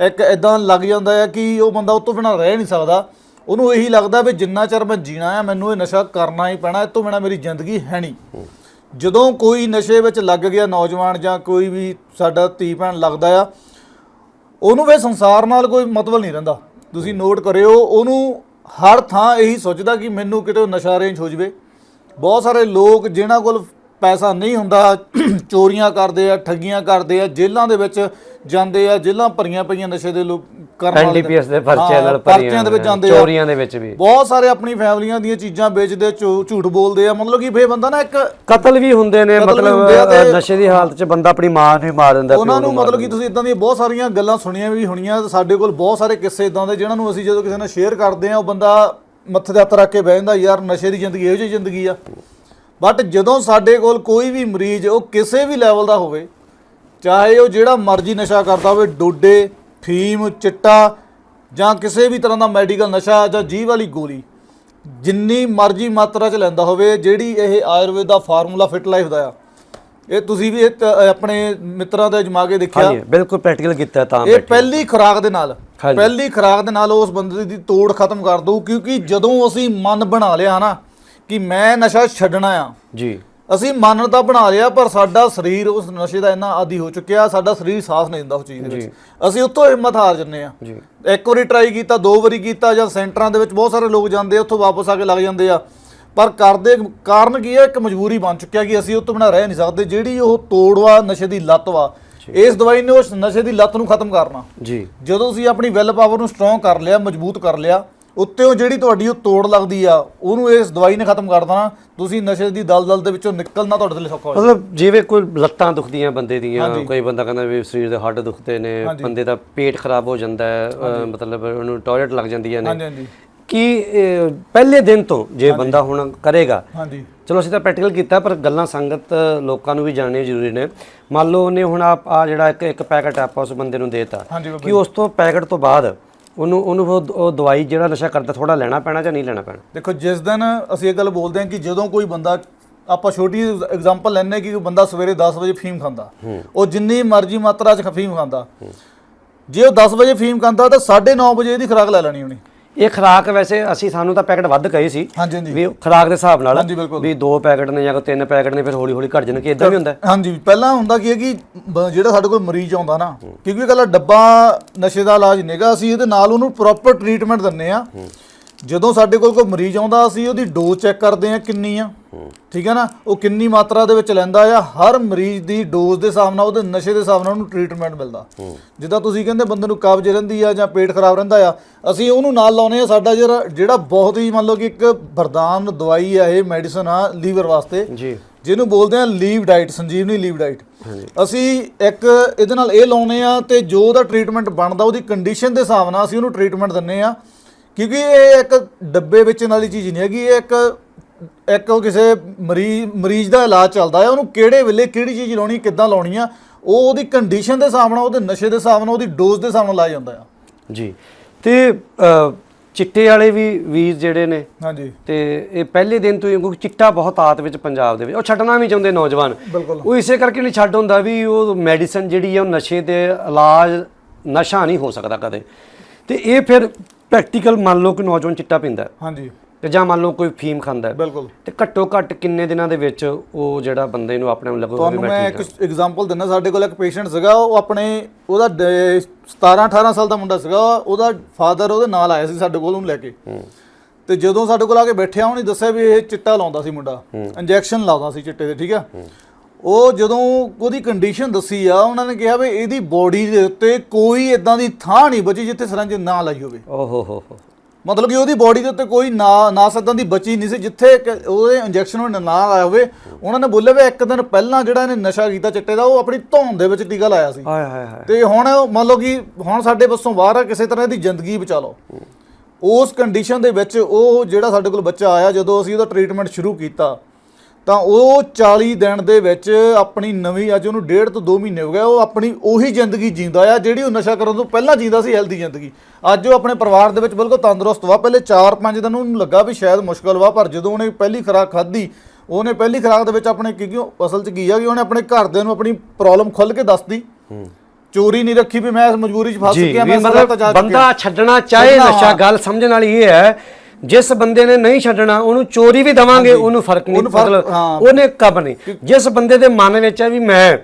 ਇੱਕ ਇਦਾਂ ਲੱਗ ਜਾਂਦਾ ਆ ਕਿ ਉਹ ਬੰਦਾ ਉਹ ਤੋਂ ਬਿਨਾਂ ਰਹਿ ਨਹੀਂ ਸਕਦਾ। ਉਹਨੂੰ ਇਹੀ ਲੱਗਦਾ ਵੀ ਜਿੰਨਾ ਚਿਰ ਮੈਂ ਜੀਣਾ ਆ, ਮੈਨੂੰ ਇਹ ਨਸ਼ਾ ਕਰਨਾ ਹੀ ਪੈਣਾ, ਇਹ ਤੋਂ ਬਿਨਾਂ ਮੇਰੀ ਜ਼ਿੰਦਗੀ ਹੈ ਨਹੀਂ। ਜਦੋਂ ਕੋਈ ਨਸ਼ੇ ਵਿੱਚ ਲੱਗ ਗਿਆ ਨੌਜਵਾਨ ਜਾਂ ਕੋਈ ਵੀ ਸਾਡਾ ਧੀ ਭੈਣ ਲੱਗਦਾ ਆ, ਉਹਨੂੰ ਵੇ ਸੰਸਾਰ ਨਾਲ ਕੋਈ ਮਤਲਬ ਨਹੀਂ ਰਹਿੰਦਾ। ਤੁਸੀਂ ਨੋਟ ਕਰਿਓ, ਉਹਨੂੰ ਹਰ ਥਾਂ ਇਹੀ ਸੋਚਦਾ ਕਿ ਮੈਨੂੰ ਕਿਤੇ ਨਸ਼ਾ ਰੇਂਜ ਹੋ ਜਵੇ। ਬਹੁਤ ਸਾਰੇ ਲੋਕ ਜਿਨ੍ਹਾਂ ਕੋਲ ਪੈਸਾ ਨਹੀਂ ਹੁੰਦਾ ਚੋਰੀਆਂ ਕਰਦੇ ਆ ਠੱਗੀਆਂ ਕਰਦੇ ਆ ਜੇਲ੍ਹਾਂ ਦੇ ਵਿੱਚ ਜਾਂਦੇ ਆ ਜੇਲ੍ਹਾਂ ਭਰੀਆਂ ਪਈਆਂ ਨਸ਼ੇ ਦੇ ਲੋਕ ਕਰਨ ਵਾਲੇ ਐਨਡੀਪੀਐਸ ਦੇ ਪਰਚੇ ਨਾਲ ਪਰਚਿਆਂ ਦੇ ਵਿੱਚ ਜਾਂਦੇ ਆ ਚੋਰੀਆਂ ਦੇ ਵਿੱਚ ਵੀ। ਬਹੁਤ ਸਾਰੇ ਆਪਣੀ ਫੈਮਲੀਆਂ ਦੀਆਂ ਚੀਜ਼ਾਂ ਵੇਚਦੇ ਝੂਠ ਬੋਲਦੇ ਆ ਮਤਲਬ ਕਿ ਫੇ ਬੰਦਾ ਨਾ ਇੱਕ ਕਤਲ ਵੀ ਹੁੰਦੇ ਨੇ ਮਤਲਬ ਨਸ਼ੇ ਦੀ ਹਾਲਤ 'ਚ ਬੰਦਾ ਆਪਣੀ ਮਾਂ ਨੂੰ ਮਾਰ ਦਿੰਦਾ ਉਹਨਾਂ ਨੂੰ ਮਤਲਬ ਕਿ ਤੁਸੀਂ ਇਦਾਂ ਦੀਆਂ ਬਹੁਤ ਸਾਰੀਆਂ ਗੱਲਾਂ ਸੁਣੀਆਂ ਵੀ ਹੋਣੀਆਂ ਸਾਡੇ ਕੋਲ ਬਹੁਤ ਸਾਰੇ ਕਿੱਸੇ ਇਦਾਂ ਦੇ ਜਿਨ੍ਹਾਂ ਨੂੰ ਅਸੀਂ ਜਦੋਂ ਕਿਸੇ ਨਾਲ ਸ਼ੇਅਰ ਕਰਦੇ ਆ ਉਹ ਬੰਦਾ ਮੱਥੇ ਤੇ ਹੱਥ ਰੱਖ ਕੇ ਬਹਿ ਜਾਂਦਾ ਯਾਰ ਨਸ਼ੇ ਦੀ ਜ਼ਿੰਦਗੀ ਇਹੋ ਜਿਹੀ ਜ਼ਿੰਦਗੀ ਆ। ਬਟ ਜਦੋਂ ਸਾਡੇ ਕੋਲ ਕੋਈ ਵੀ ਮਰੀਜ਼ ਉਹ ਕਿਸੇ ਵੀ ਲੈਵਲ ਦਾ ਹੋਵੇ ਚਾਹੇ ਉਹ ਜਿਹੜਾ ਮਰਜ਼ੀ ਨਸ਼ਾ ਕਰਦਾ ਹੋਵੇ ਡੋਡੇ ਫੀਮ ਚਿੱਟਾ ਜਾਂ ਕਿਸੇ ਵੀ ਤਰ੍ਹਾਂ ਦਾ ਮੈਡੀਕਲ ਨਸ਼ਾ ਜਾਂ ਜੀਵ ਵਾਲੀ ਗੋਲੀ ਜਿੰਨੀ ਮਰਜ਼ੀ ਮਾਤਰਾ ਚ ਲੈਂਦਾ ਹੋਵੇ ਜਿਹੜੀ ਇਹ ਆਯੁਰਵੇਦ ਦਾ ਫਾਰਮੂਲਾ ਫਿਟ ਲਾਈਫ ਦਾ ਆ। ਇਹ ਤੁਸੀਂ ਵੀ ਇਹ ਆਪਣੇ ਮਿੱਤਰਾਂ ਦੇ ਅਜਮਾ ਕੇ ਦੇਖਿਆ। ਹਾਂਜੀ ਬਿਲਕੁਲ ਪ੍ਰੈਕਟੀਕਲ ਕੀਤਾ ਤਾਂ ਇਹ ਪਹਿਲੀ ਖੁਰਾਕ ਦੇ ਨਾਲ। ਪਹਿਲੀ ਖੁਰਾਕ ਦੇ ਨਾਲ ਉਸ ਬੰਦੇ ਦੀ ਤੋੜ ਖਤਮ ਕਰ ਦਊ ਕਿਉਂਕਿ ਜਦੋਂ ਅਸੀਂ ਮਨ ਬਣਾ ਲਿਆ ਨਾ ਕਿ ਮੈਂ ਨਸ਼ਾ ਛੱਡਣਾ ਆ। ਜੀ। ਅਸੀਂ ਮਨ ਤਾਂ ਬਣਾ ਲਿਆ ਪਰ ਸਾਡਾ ਸਰੀਰ ਉਸ ਨਸ਼ੇ ਦਾ ਇੰਨਾ ਆਦੀ ਹੋ ਚੁੱਕਿਆ ਸਾਡਾ ਸਰੀਰ ਸਾਥ ਨਹੀਂ ਦਿੰਦਾ ਉਸ ਚੀਜ਼ ਦੇ ਵਿੱਚ। ਅਸੀਂ ਉੱਥੋਂ ਹਿੰਮਤ ਹਾਰ ਜੰਨੇ ਆ। ਜੀ। ਇੱਕ ਵਾਰੀ ਟਰਾਈ ਕੀਤਾ ਦੋ ਵਾਰੀ ਕੀਤਾ ਜਾਂ ਸੈਂਟਰਾਂ ਦੇ ਵਿੱਚ ਬਹੁਤ ਸਾਰੇ ਲੋਕ ਜਾਂਦੇ ਆ ਉੱਥੋਂ ਵਾਪਸ ਆ ਕੇ ਲੱਗ ਜਾਂਦੇ ਆ। ਪਰ ਕਰਦੇ ਕਾਰਨ ਕੀ ਹੈ ਇੱਕ ਮਜਬੂਰੀ ਬਣ ਚੁੱਕਿਆ ਕਿ ਅਸੀਂ ਤੋਂ ਬਿਨਾਂ ਰਹਿ ਨਹੀਂ ਸਕਦੇ। ਜਿਹੜੀ ਉਹ ਤੋੜਵਾ ਨਸ਼ੇ ਦੀ ਲੱਤ ਵਾ ਇਸ ਦਵਾਈ ਨੇ ਉਸ ਨਸ਼ੇ ਦੀ ਲੱਤ ਨੂੰ ਖਤਮ ਕਰਨਾ। ਜੀ। ਜਦੋਂ ਤੁਸੀਂ ਆਪਣੀ ਵਿਲ ਪਾਵਰ ਨੂੰ ਸਟਰੋਂਗ ਕਰ ਲਿਆ ਮਜ਼ਬੂਤ ਕਰ ਲਿਆ ਉੱਤੇ ਉਹ ਜਿਹੜੀ ਤੁਹਾਡੀ ਉਹ ਤੋੜ ਲੱਗਦੀ ਆ ਉਹਨੂੰ ਇਸ ਦਵਾਈ ਨੇ ਖਤਮ ਕਰ ਦੇਣਾ। ਤੁਸੀਂ ਨਸ਼ੇ ਦੀ ਦਲਦਲ ਦੇ ਵਿੱਚੋਂ ਨਿਕਲਣਾ ਤੁਹਾਡੇ ਲਈ ਸੌਖਾ ਹੋ ਜਾਣਾ ਮਤਲਬ ਜਿਵੇਂ ਕੋਈ ਲੱਤਾਂ ਦੁਖਦੀਆਂ ਬੰਦੇ ਦੀਆਂ ਕੋਈ ਬੰਦਾ ਕਹਿੰਦਾ ਵੀ ਸਰੀਰ ਦੇ ਹੱਡ ਦੁਖਦੇ ਨੇ ਬੰਦੇ ਦਾ ਪੇਟ ਖਰਾਬ ਹੋ ਜਾਂਦਾ ਹੈ ਅ, ਮਤਲਬ ਉਹਨੂੰ ਟਾਇਲਟ ਲੱਗ ਜਾਂਦੀਆਂ ਨੇ। ਹਾਂਜੀ ਹਾਂਜੀ। ਕਿ ਅਹ, ਪਹਿਲੇ ਦਿਨ ਤੋਂ ਜੇ ਬੰਦਾ ਹੁਣ ਕਰੇਗਾ ਹਾਂਜੀ। ਚਲੋ ਅਸੀਂ ਤਾਂ ਪ੍ਰੈਕਟੀਕਲ ਕੀਤਾ ਪਰ ਗੱਲਾਂ ਸੰਗਤ ਲੋਕਾਂ ਨੂੰ ਵੀ ਜਾਣਨੀਆਂ ਜ਼ਰੂਰੀ ਨੇ। ਮੰਨ ਲਓ ਉਹਨੇ ਹੁਣ ਆ ਆ ਜਿਹੜਾ ਇੱਕ ਇੱਕ ਪੈਕਟ ਆਪਾਂ ਉਸ ਬੰਦੇ ਨੂੰ ਦੇਤਾ ਹਾਂਜੀ ਬਾਬਾ ਕਿ ਉਸ ਤੋਂ ਪੈਕਟ ਤੋਂ ਬਾਅਦ ਉਹਨੂੰ ਉਹਨੂੰ ਉਹ- ਉਹ ਦਵਾਈ ਜਿਹੜਾ ਨਸ਼ਾ ਕਰਦਾ ਥੋੜਾ ਲੈਣਾ ਪੈਣਾ ਜਾਂ ਨਹੀਂ ਲੈਣਾ ਪੈਣਾ? ਦੇਖੋ ਜਿਸ ਦਿਨ ਅਸੀਂ ਇਹ ਗੱਲ ਬੋਲਦੇ ਹਾਂ ਕਿ ਜਦੋਂ ਕੋਈ ਬੰਦਾ ਆਪਾਂ ਛੋਟੀ ਐਗਜ਼ਾਮਪਲ ਲੈਂਦੇ ਕਿ ਕੋਈ ਬੰਦਾ ਸਵੇਰੇ 10 ਵਜੇ ਫੀਮ ਖਾਂਦਾ ਉਹ ਜਿੰਨੀ ਮਰਜ਼ੀ ਮਾਤਰਾ 'ਚ ਫੀਮ ਖਾਂਦਾ। ਜੇ ਉਹ 10 ਵਜੇ ਫੀਮ ਖਾਂਦਾ ਤਾਂ 9:30 ਵਜੇ ਇਹਦੀ ਖੁਰਾਕ ਲੈ ਲੈਣੀ ਉਹਨੇ। ਇਹ ਖੁਰਾਕ ਵੈਸੇ ਅਸੀਂ ਸਾਨੂੰ ਤਾਂ ਪੈਕਟ ਵੱਧ ਕਹੇ ਸੀ ਹਾਂਜੀ ਹਾਂਜੀ ਵੀ ਖੁਰਾਕ ਦੇ ਹਿਸਾਬ ਨਾਲ ਹਾਂਜੀ, ਬਿਲਕੁਲ। ਵੀ ਦੋ ਪੈਕਟ ਨੇ ਜਾਂ ਤਿੰਨ ਪੈਕਟ ਨੇ ਫਿਰ ਹੌਲੀ ਹੌਲੀ ਘਟ ਜਾਣ ਕਿ ਇਦਾਂ ਵੀ ਹੁੰਦਾ ਹੈ? ਹਾਂਜੀ ਪਹਿਲਾਂ ਹੁੰਦਾ ਕੀ ਹੈ ਕਿ ਬ- ਜਿਹੜਾ ਸਾਡੇ ਕੋਲ ਮਰੀਜ਼ ਆਉਂਦਾ ਨਾ ਕਿਉਂਕਿ ਗੱਲ ਡੱਬਾ ਨਸ਼ੇ ਦਾ ਇਲਾਜ ਨਹੀਂਗਾ ਅਸੀਂ ਇਹਦੇ ਨਾਲ ਉਹਨੂੰ ਪ੍ਰੋਪਰ ਟ੍ਰੀਟਮੈਂਟ ਦਿੰਨੇ ਆ ਜਦੋਂ ਸਾਡੇ ਕੋਲ ਕੋਈ ਮਰੀਜ਼ ਆਉਂਦਾ ਅਸੀਂ ਉਹਦੀ ਡੋਜ਼ ਚੈੱਕ ਕਰਦੇ ਆ ਕਿੰਨੀ ਆ ਠੀਕ ਹੈ ਨਾ? ਉਹ ਕਿੰਨੀ ਮਾਤਰਾ ਦੇ ਵਿੱਚ ਲੈਂਦਾ ਆ? ਹਰ ਮਰੀਜ਼ ਦੀ ਡੋਜ਼ ਦੇ ਹਿਸਾਬ ਨਾਲ ਉਹਦੇ ਨਸ਼ੇ ਦੇ ਹਿਸਾਬ ਨਾਲ ਉਹਨੂੰ ਟ੍ਰੀਟਮੈਂਟ ਮਿਲਦਾ। ਜਿੱਦਾਂ ਤੁਸੀਂ ਕਹਿੰਦੇ ਬੰਦੇ ਨੂੰ ਕਬਜ਼ ਰਹਿੰਦੀ ਆ ਜਾਂ ਪੇਟ ਖਰਾਬ ਰਹਿੰਦਾ ਆ ਅਸੀਂ ਉਹਨੂੰ ਨਾਲ ਲਾਉਨੇ ਆ। ਸਾਡਾ ਜਿਹੜਾ ਜਿਹੜਾ ਬਹੁਤ ਹੀ ਮੰਨ ਲਓ ਕਿ ਇੱਕ ਵਰਦਾਨ ਦਵਾਈ ਆ ਇਹ ਮੈਡੀਸਨ ਆ ਲੀਵਰ ਵਾਸਤੇ। ਜੀ। ਜਿਹਨੂੰ ਬੋਲਦੇ ਆ Liv diet Sanjeevani Liv diet ਅਸੀਂ ਇੱਕ ਇਹਦੇ ਨਾਲ ਇਹ ਲਾਉਨੇ ਆ ਤੇ ਜੋ ਉਹਦਾ ਟ੍ਰੀਟਮੈਂਟ ਬਣਦਾ ਉਹਦੀ ਕੰਡੀਸ਼ਨ ਦੇ ਹਿਸਾਬ ਨਾਲ ਅਸੀਂ ਉਹਨੂੰ ਟ੍ਰੀਟਮੈਂਟ ਦਿੰਨੇ ਆ। ਕਿਉਂਕਿ ਇਹ ਇੱਕ ਡੱਬੇ ਵੇਚਣ ਵਾਲੀ ਚੀਜ਼ ਨਹੀਂ ਹੈਗੀ ਇਹ ਇੱਕ ਇੱਕ ਕਿਸੇ ਮਰੀਜ਼ ਮਰੀਜ਼ ਦਾ ਇਲਾਜ ਚੱਲਦਾ ਹੈ ਉਹਨੂੰ ਕਿਹੜੇ ਵੇਲੇ ਕਿਹੜੀ ਚੀਜ਼ ਲਾਉਣੀ ਕਿੱਦਾਂ ਲਾਉਣੀ ਆ ਉਹ ਉਹਦੀ ਕੰਡੀਸ਼ਨ ਦੇ ਹਿਸਾਬ ਨਾਲ ਉਹਦੇ ਨਸ਼ੇ ਦੇ ਹਿਸਾਬ ਨਾਲ ਉਹਦੀ ਡੋਜ਼ ਦੇ ਹਿਸਾਬ ਨਾਲ ਲਾਇਆ ਜਾਂਦਾ ਆ। ਜੀ। ਤੇ ਚਿੱਟੇ ਵਾਲੇ ਵੀ ਵੀਰ ਜਿਹੜੇ ਨੇ ਹਾਂਜੀ। ਤੇ ਇਹ ਪਹਿਲੇ ਦਿਨ ਤੋਂ ਹੀ ਕਿਉਂਕਿ ਚਿੱਟਾ ਬਹੁਤ ਆਤ ਵਿੱਚ ਪੰਜਾਬ ਦੇ ਵਿੱਚ ਉਹ ਛੱਡਣਾ ਵੀ ਚਾਹੁੰਦੇ ਨੌਜਵਾਨ। ਬਿਲਕੁਲ। ਉਹ ਇਸੇ ਕਰਕੇ ਨਹੀਂ ਛੱਡ ਹੁੰਦਾ ਵੀ ਉਹ ਮੈਡੀਸਨ ਜਿਹੜੀ ਹੈ ਉਹ ਨਸ਼ੇ ਦੇ ਇਲਾਜ ਨਸ਼ਾ ਨਹੀਂ ਹੋ ਸਕਦਾ ਕਦੇ। ਤੇ ਇਹ ਫਿਰ ਪ੍ਰੈਕਟੀਕਲ ਮੰਨ ਲਓ ਕਿ ਨੌਜਵਾਨ ਚਿੱਟਾ ਪੀਂਦਾ। ਹਾਂਜੀ। ਤੇ ਜਾਂ ਮੰਨ ਲਓ ਕੋਈ ਫੀਮ ਖਾਂਦਾ ਹੈ। ਬਿਲਕੁਲ। ਤੇ ਘੱਟੋ ਘੱਟ ਕਿੰਨੇ ਦਿਨਾਂ ਦੇ ਵਿੱਚ ਉਹ ਜਿਹੜਾ ਬੰਦੇ ਨੂੰ ਆਪਣੇ ਨੂੰ ਲੱਗੂਗਾ ਵੀ ਤੁਹਾਨੂੰ ਮੈਂ ਮੈਂ ਠੀਕ ਇੱਕ ਐਗਜ਼ਾਮਪਲ ਦਿੰਦਾ ਸਾਡੇ ਕੋਲ ਇੱਕ ਪੇਸ਼ੈਂਟ ਸੀਗਾ ਉਹ ਆਪਣੇ ਉਹਦਾ 17 18 ਸਾਲ ਦਾ ਮੁੰਡਾ ਸੀਗਾ ਉਹਦਾ ਫਾਦਰ ਉਹਦੇ ਨਾਲ ਆਇਆ ਸੀ ਸਾਡੇ ਕੋਲ ਉਹਨੂੰ ਲੈ ਕੇ। ਤੇ ਜਦੋਂ ਸਾਡੇ ਕੋਲ ਆ ਕੇ ਬੈਠਿਆ ਉਹਨੇ ਦੱਸਿਆ ਵੀ ਇਹ ਚਿੱਟਾ ਲਾਉਂਦਾ ਸੀ ਮੁੰਡਾ ਇੰਜੈਕਸ਼ਨ ਲਾਉਂਦਾ ਸੀ ਚਿੱਟੇ ਦੇ ਠੀਕ ਆ? ਉਹ ਜਦੋਂ ਉਹਦੀ ਕੰਡੀਸ਼ਨ ਦੱਸੀ ਆ ਉਹਨਾਂ ਨੇ ਕਿਹਾ ਵੀ ਇਹਦੀ ਬੋਡੀ ਦੇ ਉੱਤੇ ਕੋਈ ਇਦਾਂ ਦੀ ਥਾਂ ਨਹੀਂ ਬਚੀ ਜਿੱਥੇ ਸਰੰਜ ਨਾ ਲਾਈ ਹੋਵੇ। ਓਹ ਹੋ ਹੋ ਹੋ। ਮਤਲਬ ਕਿ ਉਹਦੀ ਬੋਡੀ ਦੇ ਉੱਤੇ ਕੋਈ ਨਾ ਨਾ ਸੱਦਾਂ ਦੀ ਬਚੀ ਨਹੀਂ ਸੀ ਜਿੱਥੇ ਇੱਕ ਉਹਦੇ ਇੰਜੈਕਸ਼ਨ ਉਹਨੇ ਨਾ ਲਾਇਆ ਹੋਵੇ ਉਹਨਾਂ ਨੇ ਬੋਲੇ ਵੀ ਇੱਕ ਦਿਨ ਪਹਿਲਾਂ ਜਿਹੜਾ ਇਹਨੇ ਨਸ਼ਾ ਕੀਤਾ ਚਿੱਟੇ ਦਾ ਉਹ ਆਪਣੀ ਧੌਣ ਦੇ ਵਿੱਚ ਟੀਕਾ ਲਾਇਆ ਸੀ। ਹਾਏ ਹਾਏ ਹਾਏ। ਤੇ ਹੁਣ ਮੰਨ ਲਓ ਕਿ ਹੁਣ ਸਾਡੇ ਵੱਸੋਂ ਬਾਹਰ ਆ ਕਿਸੇ ਤਰ੍ਹਾਂ ਦੀ ਜ਼ਿੰਦਗੀ ਬਚਾ ਲਓ। ਉਸ ਕੰਡੀਸ਼ਨ ਦੇ ਵਿੱਚ ਉਹ ਜਿਹੜਾ ਸਾਡੇ ਕੋਲ ਬੱਚਾ ਆਇਆ ਜਦੋਂ ਅਸੀਂ ਉਹਦਾ ਟ੍ਰੀਟਮੈਂਟ ਸ਼ੁਰੂ ਕੀਤਾ ਤਾਂ ਉਹ 40 ਦਿਨ ਦੇ ਵਿੱਚ ਆਪਣੀ ਨਵੀਂ ਅੱਜ ਉਹਨੂੰ ਡੇਢ ਤੋਂ 2 ਮਹੀਨੇ ਹੋ ਗਏ ਉਹ ਆਪਣੀ ਉਹੀ ਜ਼ਿੰਦਗੀ ਜੀਂਦਾ ਆ ਜਿਹੜੀ ਉਹ ਨਸ਼ਾ ਕਰਨ ਤੋਂ ਪਹਿਲਾਂ ਜੀਂਦਾ ਸੀ ਹੈਲਦੀ ਜ਼ਿੰਦਗੀ। ਅੱਜ ਉਹ ਆਪਣੇ ਪਰਿਵਾਰ ਦੇ ਵਿੱਚ ਬਿਲਕੁਲ ਤੰਦਰੁਸਤ ਵਾ ਪਹਿਲੇ 4-5 ਦਿਨ ਉਹਨੂੰ ਲੱਗਾ ਵੀ ਸ਼ਾਇਦ ਮੁਸ਼ਕਲ ਵਾ ਪਰ ਜਦੋਂ ਉਹਨੇ ਪਹਿਲੀ ਖੁਰਾਕ ਖਾਧੀ ਉਹਨੇ ਪਹਿਲੀ ਖੁਰਾਕ ਦੇ ਵਿੱਚ ਆਪਣੇ ਕਿਉਂਕਿ ਅਸਲ 'ਚ ਕੀ ਆ ਕਿ ਉਹਨੇ ਆਪਣੇ ਘਰਦਿਆਂ ਨੂੰ ਆਪਣੀ ਪ੍ਰੋਬਲਮ ਖੁੱਲ ਕੇ ਦੱਸਦੀ ਚੋਰੀ ਨਹੀਂ ਰੱਖੀ ਵੀ ਮੈਂ ਇਸ ਮਜਬੂਰੀ 'ਚ ਫਸ ਵੀ ਮੈਂ ਮਤਲਬ ਬੰਦਾ ਛੱਡਣਾ ਚਾਹੇ ਨਸ਼ਾ। ਗੱਲ ਸਮਝਣ ਵਾਲੀ ਇਹ ਹੈ ਜਿਸ ਬੰਦੇ ਨੇ ਨਹੀਂ ਛੱਡਣਾ ਉਹਨੂੰ ਚੋਰੀ ਵੀ ਦਵਾਂਗੇ ਉਹਨੂੰ ਫ਼ਰਕ ਨਹੀਂ ਮਤਲਬ। ਉਹਨੇ ਕਬ ਨਹੀਂ। ਜਿਸ ਬੰਦੇ ਦੇ ਮਨ ਵਿੱਚ ਹੈ ਵੀ ਮੈਂ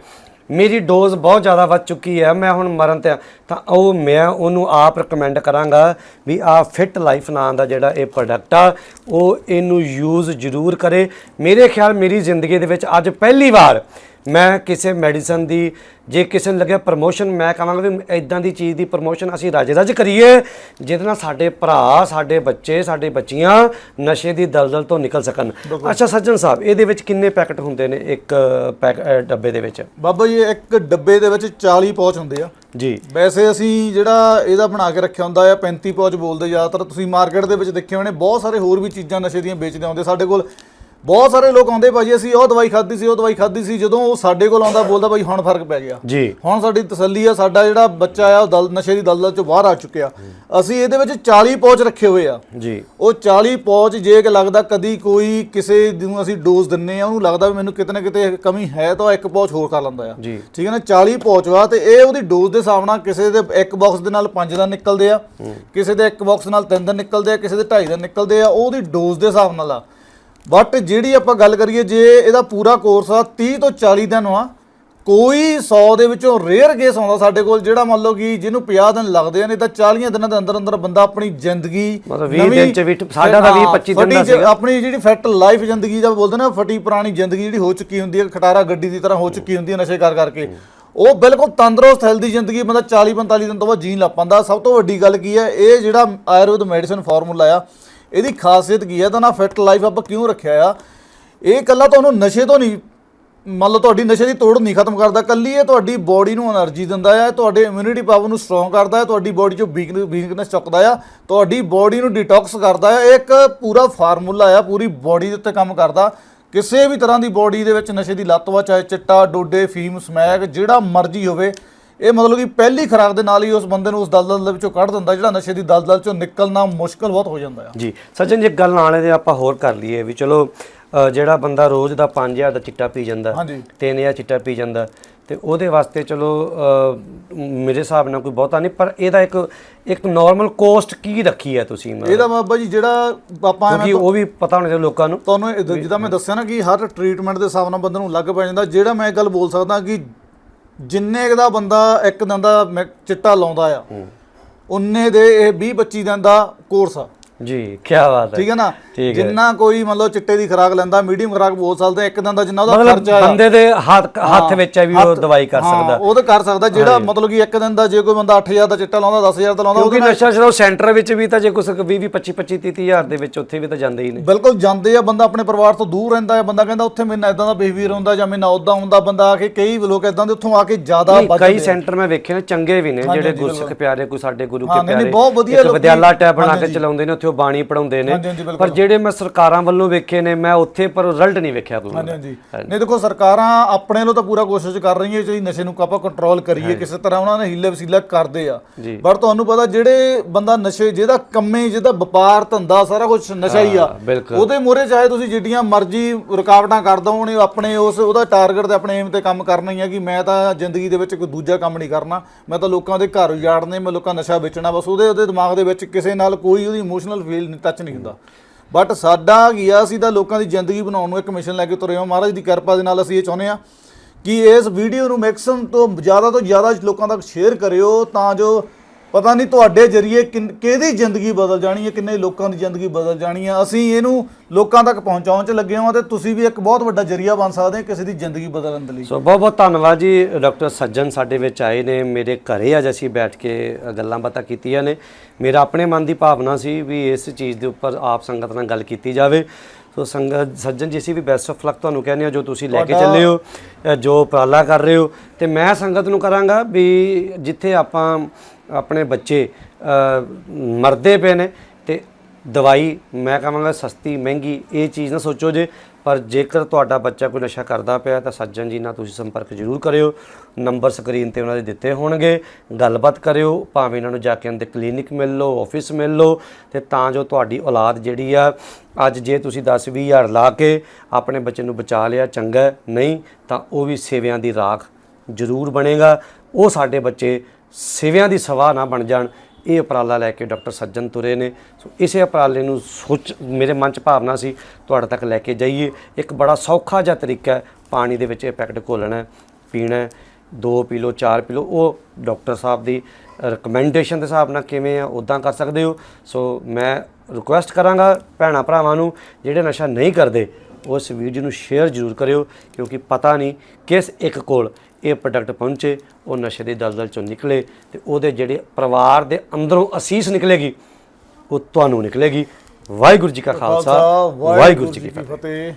ਮੇਰੀ ਡੋਜ਼ ਬਹੁਤ ਜ਼ਿਆਦਾ ਵੱਧ ਚੁੱਕੀ ਹੈ ਮੈਂ ਹੁਣ ਮਰਨ ਤੇ ਆ, ਤਾਂ ਉਹ ਮੈਂ ਉਹਨੂੰ ਆਪ ਰეკਮੈਂਡ ਕਰਾਂਗਾ ਵੀ ਆ ਫਿਟ ਲਾਈਫ ਨਾਂ ਦਾ ਜਿਹੜਾ ਇਹ ਪ੍ਰੋਡਕਟ ਆ ਉਹ ਇਹਨੂੰ ਯੂਜ਼ ਜ਼ਰੂਰ ਕਰੇ। ਮੇਰੇ ਖਿਆਲ ਮੇਰੀ ਜ਼ਿੰਦਗੀ ਦੇ ਵਿੱਚ ਅੱਜ ਪਹਿਲੀ ਵਾਰ ਮੈਂ ਕਿਸੇ ਮੈਡੀਸਨ ਦੀ ਜੇ ਕਿਸੇ ਨੂੰ ਲੱਗਿਆ ਪ੍ਰਮੋਸ਼ਨ ਮੈਂ ਕਹਾਂਗਾ ਵੀ ਇਦਾਂ ਦੀ ਚੀਜ਼ ਦੀ ਪ੍ਰਮੋਸ਼ਨ ਅਸੀਂ ਰਜ ਰਜ ਕਰੀਏ ਜਿਹਦੇ ਨਾਲ ਸਾਡੇ ਭਰਾ ਸਾਡੇ ਬੱਚੇ ਸਾਡੇ ਬੱਚੀਆਂ ਨਸ਼ੇ ਦੀ ਦਲਦਲ ਤੋਂ ਨਿਕਲ ਸਕਣ। ਅੱਛਾ ਸੱਜਣ ਸਾਹਿਬ ਇਹਦੇ ਵਿੱਚ ਕਿੰਨੇ ਪੈਕਟ ਹੁੰਦੇ ਨੇ ਇੱਕ ਡੱਬੇ ਦੇ ਵਿੱਚ? ਬਾਬਾ ਜੀ ਇੱਕ ਡੱਬੇ ਦੇ ਵਿੱਚ 40 ਪੌਚ ਹੁੰਦੇ ਆ। ਜੀ। ਵੈਸੇ ਅਸੀਂ ਜਿਹੜਾ ਇਹਦਾ ਬਣਾ ਕੇ ਰੱਖਿਆ ਹੁੰਦਾ ਆ 35 ਪੌਚ ਬੋਲਦੇ ਜ਼ਿਆਦਾਤਰ। ਤੁਸੀਂ ਮਾਰਕੀਟ ਦੇ ਵਿੱਚ ਦੇਖੇ ਹੋਣੇ ਬਹੁਤ ਸਾਰੇ ਹੋਰ ਵੀ ਚੀਜ਼ਾਂ ਨਸ਼ੇ ਦੀਆਂ ਵੇਚਦੇ ਆਉਂਦੇ। ਸਾਡੇ ਕੋਲ ਬਹੁਤ ਸਾਰੇ ਲੋਕ ਆਉਂਦੇ ਭਾਜੀ ਅਸੀਂ ਉਹ ਦਵਾਈ ਖਾਧੀ ਸੀ ਉਹ ਦਵਾਈ ਖਾਧੀ ਸੀ ਜਦੋਂ ਉਹ ਸਾਡੇ ਕੋਲ ਆਉਂਦਾ ਬੋਲਦਾ ਭਾਈ ਹੁਣ ਫ਼ਰਕ ਪੈ ਗਿਆ। ਜੀ। ਹੁਣ ਸਾਡੀ ਤਸੱਲੀ ਆ ਸਾਡਾ ਜਿਹੜਾ ਬੱਚਾ ਆ ਉਹ ਦਲ ਨਸ਼ੇ ਦੀ ਦਲਦਲ ਚੋਂ ਬਾਹਰ ਆ ਚੁੱਕਿਆ। ਅਸੀਂ ਇਹਦੇ ਵਿੱਚ 40 ਪੌਚ ਰੱਖੇ ਹੋਏ ਆ। ਜੀ। ਉਹ 40 ਪੌਚ ਜੇ ਕਿ ਲੱਗਦਾ ਕਦੀ ਕੋਈ ਕਿਸੇ ਨੂੰ ਅਸੀਂ ਡੋਜ਼ ਦਿੰਨੇ ਆ ਉਹਨੂੰ ਲੱਗਦਾ ਵੀ ਮੈਨੂੰ ਕਿਤੇ ਨਾ ਕਿਤੇ ਕਮੀ ਹੈ ਤਾਂ ਉਹ ਇੱਕ ਪੌਚ ਹੋਰ ਕਰ ਲੈਂਦਾ ਆ। ਠੀਕ ਹੈ ਨਾ 40 ਪੌਚ ਵਾ ਤੇ ਇਹ ਉਹਦੀ ਡੋਜ਼ ਦੇ ਹਿਸਾਬ ਨਾਲ ਕਿਸੇ ਦੇ ਇੱਕ ਬਾਕਸ ਦੇ ਨਾਲ 5 ਦਿਨ ਨਿਕਲਦੇ ਆ ਕਿਸੇ ਦੇ ਇੱਕ ਬਾਕਸ ਨਾਲ 3 ਦਿਨ ਨਿਕਲਦੇ ਆ ਕਿਸੇ ਦੇ 2.5 ਦਿਨ ਨਿਕਲਦੇ ਆ ਉਹ ਉਹਦੀ ਡੋਜ਼ ਦੇ ਹਿਸਾਬ ਨਾਲ ਆ। ਬਟ ਜਿਹੜੀ ਆਪਾਂ ਗੱਲ ਕਰੀਏ ਜੇ ਇਹਦਾ ਪੂਰਾ ਕੋਰਸ ਆ 30 ਤੋਂ 40 ਦਿਨ ਆ ਕੋਈ 100 ਦੇ ਵਿੱਚੋਂ ਰੇਅਰ ਕੇਸ ਆਉਂਦਾ ਸਾਡੇ ਕੋਲ ਜਿਹੜਾ ਮੰਨ ਲਓ ਕਿ ਜਿਹਨੂੰ 50 ਦਿਨ ਲੱਗਦੇ ਆ ਨਹੀਂ ਤਾਂ 40 ਦਿਨਾਂ ਦੇ ਅੰਦਰ ਅੰਦਰ ਬੰਦਾ ਆਪਣੀ ਜ਼ਿੰਦਗੀ ਮਤਲਬ 20 ਦਿਨ ਚ ਵੀ- ਸਾਡਾ ਤਾਂ 20 25 ਦਿਨ ਦਾ ਸੀਗਾ। ਆਪਣੀ ਜਿਹੜੀ ਫਿੱਟ ਲਾਈਫ ਜ਼ਿੰਦਗੀ ਦਾ ਬੋਲਦੇ ਨਾ ਫਟੀ ਪੁਰਾਣੀ ਜ਼ਿੰਦਗੀ ਜਿਹੜੀ ਹੋ ਚੁੱਕੀ ਹੁੰਦੀ ਹੈ ਖਟਾਰਾ ਗੱਡੀ ਦੀ ਤਰ੍ਹਾਂ ਹੋ ਚੁੱਕੀ ਹੁੰਦੀ ਹੈ ਨਸ਼ੇ ਕਰ ਕਰਕੇ ਉਹ ਬਿਲਕੁਲ ਤੰਦਰੁਸਤ ਹੈਲਦੀ ਜ਼ਿੰਦਗੀ ਬੰਦਾ 40 45 ਦਿਨ ਤੋਂ ਬਾਅਦ ਜੀਣ ਲੱਗ ਪੈਂਦਾ ਸਭ ਤੋਂ ਵੱਡੀ ਗੱਲ ਕੀ ਹੈ ਇਹ ਜਿਹੜਾ ਆਯੁਰਵੇਦ ਮੈਡੀਸਨ ਫਾਰਮੂਲਾ ਆ ਇਹਦੀ ਖਾਸੀਅਤ ਕੀ ਹੈ? ਤਾਂ ਨਾ ਫਿਟ ਲਾਈਫ ਆਪਾਂ ਕਿਉਂ ਰੱਖਿਆ ਆ? ਇਹ ਕੱਲਾ ਤੁਹਾਨੂੰ ਨਸ਼ੇ ਤੋਂ ਨਹੀਂ, ਮੰਨ ਲਓ ਤੁਹਾਡੀ ਨਸ਼ੇ ਦੀ ਤੋੜ ਨਹੀਂ ਖਤਮ ਕਰਦਾ ਕੱਲੀ ਇਹ ਤੁਹਾਡੀ ਬੋਡੀ ਨੂੰ એનર્ਜੀ ਦਿੰਦਾ ਆ, ਤੁਹਾਡੇ ਇਮਿਊਨਿਟੀ ਪਾਵਰ ਨੂੰ ਸਟਰੋਂਗ ਕਰਦਾ ਹੈ ਤੁਹਾਡੀ ਬੋਡੀ ਚੋਂ ਵੀਕ ਵੀਕਨੈਸ ਚੁੱਕਦਾ ਆ, ਤੁਹਾਡੀ ਬੋਡੀ ਨੂੰ ਡਿਟੌਕਸ ਕਰਦਾ ਹੈ ਇੱਕ ਪੂਰਾ ਫਾਰਮੂਲਾ ਆ, ਪੂਰੀ ਬੋਡੀ ਦੇ ਉੱਤੇ ਕੰਮ ਕਰਦਾ। ਕਿਸੇ ਵੀ ਤਰ੍ਹਾਂ ਦੀ ਬੋਡੀ ਦੇ ਵਿੱਚ ਨਸ਼ੇ ਦੀ ਲੱਤ ਵਾ, ਚਾਹੇ ਚਿੱਟਾ, ਡੋਡੇ, ਫੀਮ, ਸਮੈਕ, ਜਿਹੜਾ ਮਰਜ਼ੀ ਹੋਵੇ ਇਹ ਮਤਲਬ ਕਿ ਪਹਿਲੀ ਖੁਰਾਕ ਦੇ ਨਾਲ ਹੀ ਉਸ ਬੰਦੇ ਨੂੰ ਉਸ ਦਲਦਲ ਦੇ ਵਿੱਚੋਂ ਕੱਢ ਦਿੰਦਾ ਜਿਹੜਾ ਨਸ਼ੇ ਦੀ ਦਲਦਲ ਚੋਂ ਨਿਕਲਣਾ ਮੁਸ਼ਕਲ ਬਹੁਤ ਹੋ ਜਾਂਦਾ ਆ। ਜੀ ਸੱਜਣ ਜੀ ਗੱਲ ਨਾਲੇ ਦੇ ਆਪਾਂ ਹੋਰ ਕਰ ਲਈਏ ਵੀ ਚਲੋ ਜਿਹੜਾ ਬੰਦਾ ਰੋਜ਼ ਦਾ 5000 ਦਾ ਚਿੱਟਾ ਪੀ ਜਾਂਦਾ ਹਾਂਜੀ। 3000 ਚਿੱਟਾ ਪੀ ਜਾਂਦਾ ਤੇ ਉਹਦੇ ਵਾਸਤੇ ਚਲੋ ਮੇਰੇ ਹਿਸਾਬ ਨਾਲ ਕੋਈ ਬਹੁਤਾ ਨਹੀਂ ਪਰ ਇਹਦਾ ਇੱਕ ਇੱਕ ਨਾਰਮਲ ਕੋਸਟ ਕੀ ਰੱਖੀ ਹੈ ਤੁਸੀਂ? ਇਹਦਾ ਬਾਬਾ ਜੀ ਜਿਹੜਾ ਆਪਾਂ ਕਿਉਂਕਿ ਉਹ ਵੀ ਪਤਾ ਹੋਣਾ ਚਾਹੀਦਾ ਲੋਕਾਂ ਨੂੰ। ਤੁਹਾਨੂੰ ਜਿੱਦਾਂ ਮੈਂ ਦੱਸਿਆ ਨਾ ਕਿ ਹਰ ਟ੍ਰੀਟਮੈਂਟ ਦੇ ਹਿਸਾਬ ਨਾਲ ਬੰਦੇ ਨੂੰ ਲੱਗ ਪੈ ਜਾਂਦਾ। ਜਿਹੜਾ ਮੈਂ ਇਹ ਗੱਲ ਬੋਲ ਸਕਦਾ ਕਿ ਜਿੰਨੇ ਦਾ ਬੰਦਾ ਇੱਕ ਦਿਨ ਦਾ ਚਿੱਟਾ ਲਾਉਂਦਾ ਆ ਉਨੇ ਦੇ ਇਹ 20 25 ਦਿਨ ਦਾ ਕੋਰਸ ਆ। ਜੀ ਕੀ ਬਾਤ ਹੈ। ਠੀਕ ਹੈ ਨਾ? ਠੀਕ ਹੈ। ਜਿੰਨਾ ਕੋਈ ਮੰਨ ਲਓ ਚਿੱਟੇ ਦੀ ਖੁਰਾਕ ਲੈਂਦਾ ਮੀਡੀਅਮ ਖੁਰਾਕ ਬੋਲ ਸਕਦਾ ਇੱਕ ਦਿਨ ਦਾ ਜਿੰਨਾ ਉਹਦਾ ਮਤਲਬ ਖਰਚਾ ਬੰਦੇ ਦੇ ਹੱਥ ਹੱਥ ਵਿੱਚ ਹੈ ਵੀ ਉਹ ਦਵਾਈ ਕਰ ਸਕਦਾ। ਉਹ ਤਾਂ ਕਰ ਸਕਦਾ ਜਿਹੜਾ ਮਤਲਬ ਕਿ ਇੱਕ ਦਿਨ ਦਾ ਜੇ ਕੋਈ ਬੰਦਾ 8000 ਦਾ ਚਿੱਟਾ ਲਾਉਂਦਾ 10000 ਦਾ ਲਾਉਂਦਾ ਕਿਉਂਕਿ ਨਸ਼ਾ ਸਿਰਫ ਸੈਂਟਰ ਵਿੱਚ ਵੀ ਤਾਂ ਜੇ ਕੁਛ 20 20 25 25 30 ਹਜ਼ਾਰ ਦੇ ਵਿੱਚ ਉੱਥੇ ਵੀ ਤਾਂ ਜਾਂਦੇ ਹੀ ਨੇ। ਬਿਲਕੁਲ ਜਾਂਦੇ ਆ ਬੰਦਾ ਆਪਣੇ ਪਰਿਵਾਰ ਤੋਂ ਦੂਰ ਰਹਿੰਦਾ ਹੈ ਬੰਦਾ ਕਹਿੰਦਾ ਉੱਥੇ ਮੈਨੂੰ ਇਦਾਂ ਦਾ ਬਿਹੇਵੀਅਰ ਹੁੰਦਾ ਜਾਂ ਮੈਨੂੰ ਉਦਾਂ ਹੁੰਦਾ ਬੰਦਾ ਆ ਕੇ ਕਈ ਲੋਕ ਇਦਾਂ ਦੇ ਉੱਥੋਂ ਆ ਕੇ ਜ਼ਿਆਦਾ ਵੱਧ ਕਈ ਸੈਂਟਰ ਮੈਂ ਵੇਖੇ ਨੇ ਚੰਗੇ ਵੀ ਨੇ ਜਿਹੜੇ ਗੁਰਸਿੱਖ ਪਿਆਰੇ ਕੋਈ ਸਾਡੇ ਗੁਰੂ ਕੇ ਪਿਆਰੇ ਵਿਦਿਆਲਾ ਟੈਬ ਬਣਾ ਕੇ। ਚਲਾਉਂਦੇ ਨੇ ਉੱਥੇ ਉਹ ਬਾਣੀ ਪੜਾਉਂਦੇ ਨੇ। ਪਰ ਜਿਹੜੇ ਮੈਂ ਸਰਕਾਰਾਂ ਵੱਲੋਂ ਵੇਖੇ ਨੇ ਮੈਂ ਉੱਥੇ ਪਰ ਰਿਜ਼ਲਟ ਨਹੀਂ ਵੇਖਿਆ ਕੋਈ। ਹਾਂਜੀ ਹਾਂਜੀ। ਨਹੀਂ ਦੇਖੋ ਸਰਕਾਰਾਂ ਆਪਣੇ ਵੱਲੋਂ ਤਾਂ ਪੂਰਾ ਕੋਸ਼ਿਸ਼ ਕਰ ਰਹੀਆਂ ਕਿ ਨਸ਼ੇ ਨੂੰ ਆਪਾਂ ਕੰਟਰੋਲ ਕਰੀਏ ਕਿਸੇ ਤਰ੍ਹਾਂ ਉਹਨਾਂ ਨੇ ਹੀਲੇ ਵਸੀਲਾ ਕਰਦੇ ਆ। ਜੀ। ਪਰ ਤੁਹਾਨੂੰ ਪਤਾ ਜਿਹੜੇ ਬੰਦਾ ਨਸ਼ੇ ਜਿਹਦਾ ਕੰਮੇ ਜਿਹਦਾ ਵਪਾਰ ਧੰਦਾ ਸਾਰਾ ਕੁਝ ਨਸ਼ਾ ਹੀ ਆ। ਉਹਦੇ ਮੋਰੇ ਚਾਹੇ ਤੁਸੀਂ ਜਿੱਡੀਆਂ ਮਰਜ਼ੀ ਰੁਕਾਵਟਾਂ ਕਰ ਦੋ ਉਹਨੇ ਆਪਣੇ ਉਸ ਉਹਦਾ ਟਾਰਗੇਟ ਤੇ ਆਪਣੇ ਏਮ ਤੇ ਕੰਮ ਕਰਨਾ ਹੀ ਆ ਕਿ ਮੈਂ ਤਾਂ ਜ਼ਿੰਦਗੀ ਦੇ ਵਿੱਚ ਕੋਈ ਦੂਜਾ ਕੰਮ ਨਹੀਂ ਕਰਨਾ। ਮੈਂ ਤਾਂ ਲੋਕਾਂ ਦੇ ਘਰ ਉਜਾੜਨੇ ਮੈਂ ਲੋਕਾਂ ਨਸ਼ਾ ਵੇਚਣਾ ਬਸ ਉਹਦੇ ਉਹਦੇ ਦਿਮਾਗ ਦੇ ਵਿੱਚ ਕਿਸੇ ਨਾਲ ਕੋਈ ਉਹਦੀ ਇਮੋਸ਼ਨਲ ਫੀਲ ਟੱਚ ਨਹੀਂ ਹੁੰਦਾ। ਬਟ ਸਾਡਾ ਕੀ ਆ ਅਸੀਂ ਤਾਂ ਲੋਕਾਂ ਦੀ ਜ਼ਿੰਦਗੀ ਬਣਾਉਣ ਨੂੰ ਇੱਕ ਮਿਸ਼ਨ ਲੈ ਕੇ ਤੁਰੇ ਹਾਂ। ਮਹਾਰਾਜ ਦੀ ਕਿਰਪਾ ਦੇ ਨਾਲ ਅਸੀਂ ਇਹ ਚਾਹੁੰਦੇ ਹਾਂ ਕਿ ਇਸ ਵੀਡੀਓ ਨੂੰ ਮੈਕਸਿਮਮ ਤੋਂ ਜ਼ਿਆਦਾ ਤੋਂ ਜ਼ਿਆਦਾ ਲੋਕਾਂ ਤੱਕ ਸ਼ੇਅਰ ਕਰਿਓ ਤਾਂ ਜੋ ਪਤਾ ਨਹੀਂ ਤੁਹਾਡੇ ਜਰੀਏ ਕਿਹਦੀ ਜ਼ਿੰਦਗੀ ਬਦਲ ਜਾਣੀ ਹੈ ਕਿੰਨੇ ਲੋਕਾਂ ਦੀ ਜ਼ਿੰਦਗੀ ਬਦਲ ਜਾਣੀ ਹੈ। ਅਸੀਂ ਇਹਨੂੰ ਲੋਕਾਂ ਤੱਕ ਪਹੁੰਚਾਉਣ 'ਚ ਲੱਗੇ ਹਾਂ ਤੇ ਤੁਸੀਂ ਵੀ ਇੱਕ ਬਹੁਤ ਵੱਡਾ ਜਰੀਆ ਬਣ ਸਕਦੇ ਹੋ ਕਿਸੇ ਦੀ ਜ਼ਿੰਦਗੀ ਬਦਲਣ ਦੇ ਲਈ। ਸੋ ਬਹੁਤ ਬਹੁਤ ਧੰਨਵਾਦ ਜੀ ਡਾਕਟਰ ਸੱਜਣ ਸਾਡੇ ਵਿੱਚ ਆਏ ਨੇ ਮੇਰੇ ਘਰੇ ਅੱਜ ਅਸੀਂ ਬੈਠ ਕੇ ਗੱਲਾਂ ਬਾਤਾਂ ਕੀਤੀਆਂ ਨੇ। ਮੇਰਾ ਆਪਣੇ ਮਨ ਦੀ ਭਾਵਨਾ ਸੀ ਵੀ ਇਸ ਚੀਜ਼ ਦੇ ਉੱਪਰ ਆਪ ਸੰਗਤ ਨਾਲ ਗੱਲ ਕੀਤੀ ਜਾਵੇ। ਸੋ ਸੰਗਤ ਸੱਜਣ ਜੀ ਅਸੀਂ ਵੀ ਬੈਸਟ ਆਫ ਲੱਕ ਤੁਹਾਨੂੰ ਕਹਿੰਦੇ ਹਾਂ ਜੋ ਤੁਸੀਂ ਲੈ ਕੇ ਚੱਲੇ ਹੋ ਜੋ ਉਪਰਾਲਾ ਕਰ ਰਹੇ ਹੋ। ਤੇ ਮੈਂ ਸੰਗਤ ਨੂੰ ਕਰਾਂਗਾ ਵੀ ਜਿੱਥੇ ਆਪਾਂ ਆਪਣੇ ਬੱਚੇ ਮਰਦੇ ਪਏ ਨੇ ਤੇ ਦਵਾਈ ਮੈਂ ਕਹਾਂਗਾ ਸਸਤੀ, ਮਹਿੰਗੀ, ਇਹ ਚੀਜ਼ ਨਾ ਸੋਚੋ ਜੇ। ਪਰ ਜੇਕਰ ਤੁਹਾਡਾ ਬੱਚਾ ਕੋਈ ਨਸ਼ਾ ਕਰਦਾ ਪਿਆ ਤਾਂ ਸੱਜਣ ਜੀ ਨਾਲ ਤੁਸੀਂ ਸੰਪਰਕ ਜ਼ਰੂਰ ਕਰਿਓ। ਨੰਬਰ ਸਕਰੀਨ ਤੇ ਉਹਨਾਂ ਦੇ ਦਿੱਤੇ ਹੋਣਗੇ। ਗੱਲਬਾਤ ਕਰਿਓ, ਭਾਵੇਂ ਇਹਨਾਂ ਨੂੰ ਜਾ ਕੇ ਅੰਦਰ ਕਲੀਨਿਕ ਮਿਲ ਲਓ, ਆਫਿਸ ਮਿਲ ਲਓ ਤੇ ਤਾਂ ਜੋ ਤੁਹਾਡੀ ਔਲਾਦ ਜਿਹੜੀ ਆ, ਅੱਜ ਜੇ ਤੁਸੀਂ 10 20 ਹਜ਼ਾਰ ਲਾ ਕੇ ਆਪਣੇ ਬੱਚੇ ਨੂੰ ਬਚਾ ਲਿਆ, ਚੰਗਾ। ਨਹੀਂ ਤਾਂ ਉਹ ਵੀ ਸੇਵਿਆਂ ਦੀ ਰਾਖ ਜ਼ਰੂਰ ਬਣੇਗਾ। ਉਹ ਸਾਡੇ ਬੱਚੇ ਸੇਵਿਆਂ ਦੀ ਸਵਾਹ ਨਾ ਬਣ ਜਾਣ, ਇਹ ਉਪਰਾਲਾ ਲੈ ਕੇ ਡਾਕਟਰ ਸੱਜਣ ਤੁਰੇ ਨੇ। ਸੋ ਇਸੇ ਉਪਰਾਲੇ ਨੂੰ ਸੋਚ, ਮੇਰੇ ਮਨ ਚ ਭਾਵਨਾ ਸੀ, ਤੁਹਾਡੇ ਤੱਕ ਲੈ ਕੇ ਜਾਈਏ। ਇੱਕ ਬੜਾ ਸੌਖਾ ਜਿਹਾ ਤਰੀਕਾ ਹੈ, ਪਾਣੀ ਦੇ ਵਿੱਚ ਇਹ ਪੈਕਟ ਘੋਲਣਾ ਪੀਣਾ ਦੋ ਪੀ ਲਓ ਚਾਰ ਪੀ ਲਓ ਉਹ ਡਾਕਟਰ ਸਾਹਿਬ ਦੀ ਰეკਮੈਂਡੇਸ਼ਨ ਦੇ ਹਿਸਾਬ ਨਾਲ ਕਿਵੇਂ ਆ ਉਦਾਂ ਕਰ ਸਕਦੇ ਹੋ। ਸੋ ਮੈਂ ਰਿਕੁਐਸਟ ਕਰਾਂਗਾ ਭੈਣਾ ਭਰਾਵਾਂ ਨੂੰ, ਜਿਹੜੇ ਨਸ਼ਾ ਨਹੀਂ ਕਰਦੇ, ਉਸ ਵੀਡੀਓ ਨੂੰ ਸ਼ੇਅਰ ਜ਼ਰੂਰ ਕਰਿਓ, ਕਿਉਂਕਿ ਪਤਾ ਨਹੀਂ ਕਿਸ ਇੱਕ ਕੋਲ ਇਹ ਪ੍ਰੋਡਕਟ ਪਹੁੰਚੇ ਉਹ ਨਸ਼ੇ ਦੀ ਦਲਦਲ ਚੋਂ ਨਿਕਲੇ ਤੇ ਉਹਦੇ ਜਿਹੜੇ ਪਰਿਵਾਰ ਦੇ ਅੰਦਰੋਂ ਅਸੀਸ ਨਿਕਲੇਗੀ ਉਹ ਤੁਹਾਨੂੰ ਨਿਕਲੇਗੀ। ਵਾਹਿਗੁਰੂ ਜੀ ਕਾ ਖਾਲਸਾ ਵਾਹਿਗੁਰੂ ਜੀ ਕੀ ਫਤਿਹ।